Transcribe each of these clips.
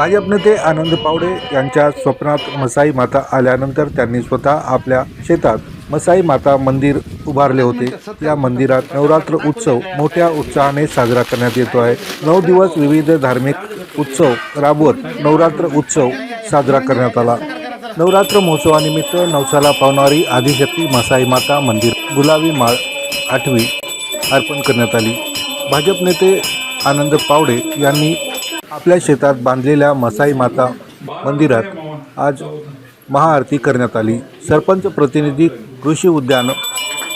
भाजप नेते आनंद पावडे यांच्या स्वप्नात मसाई माता आल्यानंतर त्यांनी स्वतः आपल्या शेतात मसाई माता मंदिर उभारले होते. या मंदिरात नवरात्र उत्सव मोठ्या उत्साहाने साजरा करण्यात येतो आहे. नऊ दिवस विविध धार्मिक उत्सव राबवत नवरात्र उत्सव साजरा करण्यात आला. नवरात्र महोत्सवानिमित्त नवसाला पावणारी आदिशक्ती मसाई माता मंदिर गुलाबी माळ आठवी अर्पण करण्यात आली. भाजप नेते आनंद पावडे यांनी आपल्या शेतात बांधलेल्या मसाई माता मंदिरात आज महाआरती करण्यात आली. सरपंच प्रतिनिधी कृषी उद्यान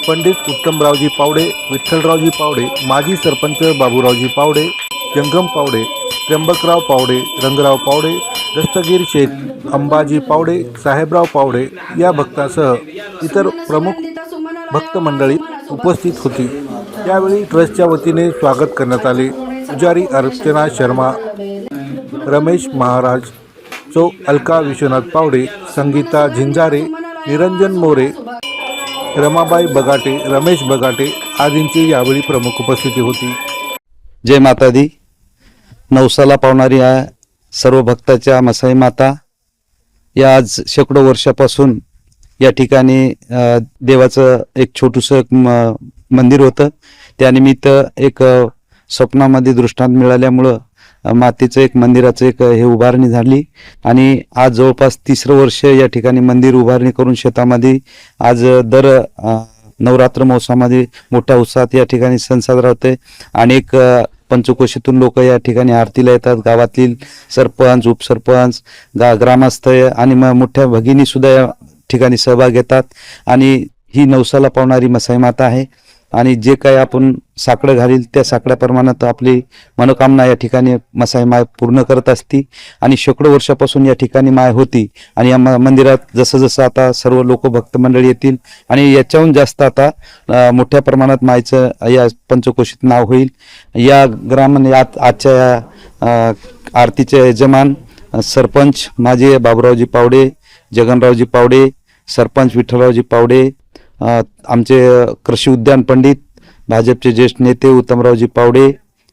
पंडित उत्तमरावजी पावडे विठ्ठलरावजी पावडे माजी सरपंच बाबूरावजी पावडे जंगम पावडे त्र्यंबकराव पावडे रंगराव पावडे दस्तगीर शेख अंबाजी पावडे साहेबराव पावडे या भक्तासह इतर प्रमुख भक्त मंडळी उपस्थित होती. यावेळी ट्रस्टच्या वतीने स्वागत करण्यात आले. पुजारी अर्चना शर्मा रमेश महाराज चो अलका विश्वनाथ पावडे संगीता झिंजारे निरंजन मोरे रमाबाई बगाटे रमेश बगाटे आदींची यावेळी प्रमुख उपस्थिती होती. जय माता दी नवसाला पावणारी आहे सर्व भक्ताच्या मसाई माता या आज शेकडो वर्षापासून या ठिकाणी देवाचं एक छोटूसं एक म- मंदिर होतं. त्यानिमित्त एक स्वप्नामध्ये दृष्टांत मिळाल्यामुळं मातेचं एक मंदिराचं एक हे उभारणी झाली. आणि आज जवळपास तिसरं वर्ष या ठिकाणी मंदिर उभारणी करून शेतामध्ये आज दर नवरात्र महोत्सवामध्ये मोठ्या उत्साहात या ठिकाणी सण साजरा होते अनेक पंचकोशीतून लोक या ठिकाणी आरतीला येतात. गावातील सरपंच उपसरपंच गा ग्रामस्थ आणि मग मोठ्या भगिनीसुद्धा या ठिकाणी सहभाग घेतात. आणि ही नवसाला पावणारी मसाई माता आहे. आणि जे काही आपण साकडं घालील त्या साकड्या प्रमाणात आपली मनोकामना या ठिकाणी मसाई माय पूर्ण करत असती. आणि शेकडो वर्षापासून या ठिकाणी माय होती. आणि या म- मंदिरात जसं जसं आता सर्व लोक भक्त मंडळी येतील आणि याच्याहून जास्त आता मोठ्या प्रमाणात मायचं या पंचकोशीत नाव होईल. या ग्राम या आजच्या या आरतीचे यजमान सरपंच माझे बाबुरावजी पावडे जगनरावजी पावडे सरपंच विठ्ठलरावजी पावडे आमचे कृषी उद्यान पंडित भाजपचे ज्येष्ठ नेते उत्तमरावजी पावडे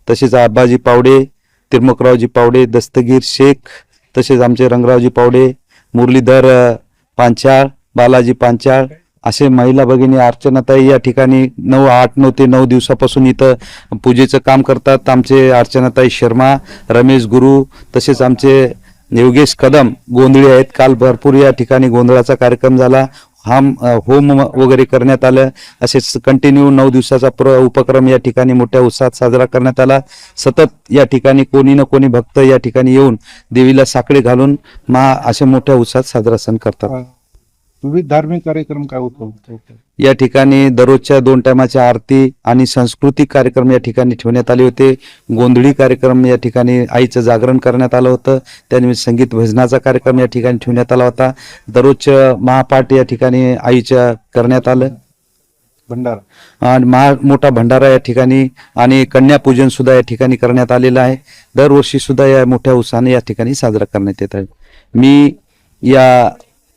तसेच आबाजी पावडे तिरमकरावजी पावडे दस्तगीर शेख तसेच आमचे रंगरावजी पावडे मुरलीधर पांचाळ बालाजी पांचाळ असे महिला भगिनी अर्चनाताई या ठिकाणी नऊ आठ नऊ ते नऊ दिवसापासून इथं पूजेचं काम करतात. आमचे अर्चनाताई शर्मा रमेश गुरु तसेच आमचे योगेश कदम गोंधळी आहेत. काल भरपूर या ठिकाणी गोंधळाचा कार्यक्रम झाला. हाम होम uh, वगैरे करण्यात आलं. असेच कंटिन्यू नऊ दिवसाचा प्र उपक्रम या ठिकाणी मोठ्या उत्साहात साजरा करण्यात आला. सतत या ठिकाणी कोणी ना कोणी भक्त या ठिकाणी येऊन देवीला साकडे घालून मा अशा मोठ्या उत्साहात साजरा सण करतात. विविध धार्मिक कार्यक्रम काय होतो? या ठिकाणी दररोजच्या दोन टायमाच्या आरती आणि सांस्कृतिक कार्यक्रम या ठिकाणी ठेवण्यात आले होते. गोंधळी कार्यक्रम या ठिकाणी आईचं जागरण करण्यात आलं होतं. त्यानिमित्त संगीत भजनाचा कार्यक्रम या ठिकाणी ठेवण्यात आला होता. दररोजचं महापाठ या ठिकाणी आईच्या करण्यात आलं. भंडारा. आणि महा मोठा भंडारा या ठिकाणी आणि कन्यापूजन सुद्धा या ठिकाणी करण्यात आलेलं आहे. दरवर्षी सुद्धा या मोठ्या उत्साहाने या ठिकाणी साजरा करण्यात येत आहे. मी या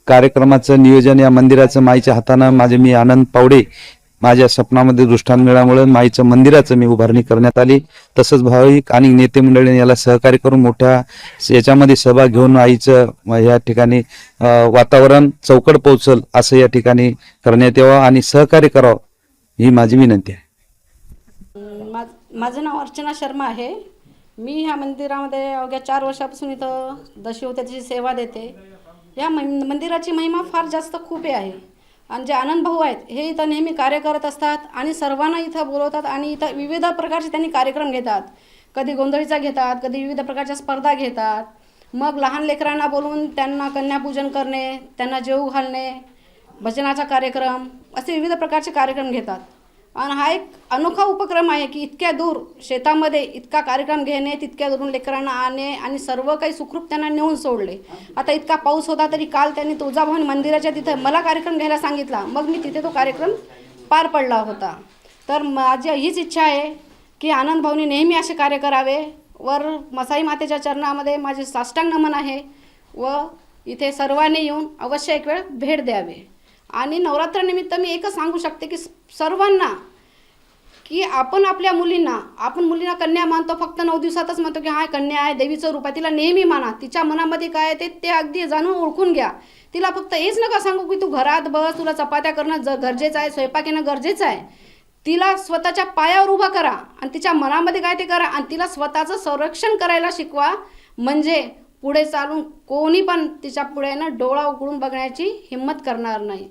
कार्यक्रमाचं नियोजन या मंदिराचं माईच्या हातानं माझे मी आनंद पावडे माझ्या स्वप्नामध्ये दृष्टांत मिळाल्यामुळे माईचं मंदिराचं मी उभारणी करण्यात आली. तसंच भाविक आणि नेते मंडळीने याला सहकार्य करून मोठ्या याच्यामध्ये सहभाग घेऊन आईचं या ठिकाणी वातावरण चौकड पोहोचल असं या ठिकाणी करण्यात यावं आणि सहकार्य करावं ही माझी विनंती आहे. माझं नाव अर्चना शर्मा आहे. मी ह्या मंदिरामध्ये अवघ्या चार वर्षापासून इथं दशवत्याची सेवा देते. या मन मंदिराची महिमा फार जास्त खूप आहे. आणि जे आनंद भाऊ आहेत हे इथं नेहमी कार्य करत असतात आणि सर्वांना इथं बोलवतात आणि इथं विविध प्रकारचे त्यांनी कार्यक्रम घेतात. कधी गोंधळीचा घेतात कधी विविध प्रकारच्या स्पर्धा घेतात. मग लहान लेकरांना बोलवून त्यांना कन्यापूजन करणे त्यांना जेवू घालणे भजनाचा कार्यक्रम असे विविध प्रकारचे कार्यक्रम घेतात. आणि हा एक अनोखा उपक्रम आहे की इतक्या दूर शेतामध्ये इतका कार्यक्रम घेणे तितक्या दुरून लेकरांना आणणे आणि सर्व काही सुखरूप त्यांना नेऊन सोडले. आता इतका पाऊस होता तरी काल त्यांनी तुळजाभवानी मंदिराच्या तिथं मला कार्यक्रम घ्यायला सांगितला. मग मी तिथे तो कार्यक्रम पार पडला होता. तर माझी हीच इच्छा आहे की आनंद भाऊनी नेहमी असे कार्य करावे. वर मसाई मातेच्या चरणामध्ये माझे साष्टांग नमन आहे व इथे सर्वांनी येऊन अवश्य एक वेळ भेट द्यावे. आणि नवरात्रानिमित्त मी एकच सांगू शकते की सर्वांना की आपण आपल्या मुलींना आपण मुलींना कन्या मानतो फक्त नऊ दिवसातच म्हणतो की हा कन्या आहे देवीचं रूप आहे तिला नेहमी माना तिच्या मनामध्ये काय आहे ते ते अगदी जाणून ओळखून घ्या. तिला फक्त हेच नका सांगू की तू घरात बस तुला चपात्या करणं ज गरजेचं आहे स्वयंपाक येणं गरजेचं आहे. तिला स्वतःच्या पायावर उभा करा आणि तिच्या मनामध्ये काय ते करा आणि तिला स्वतःचं संरक्षण करायला शिकवा. म्हणजे पुढे चालून कोणी पण तिच्या पुढे ना डोळा उघडून बघण्याची हिंमत करणार नाही.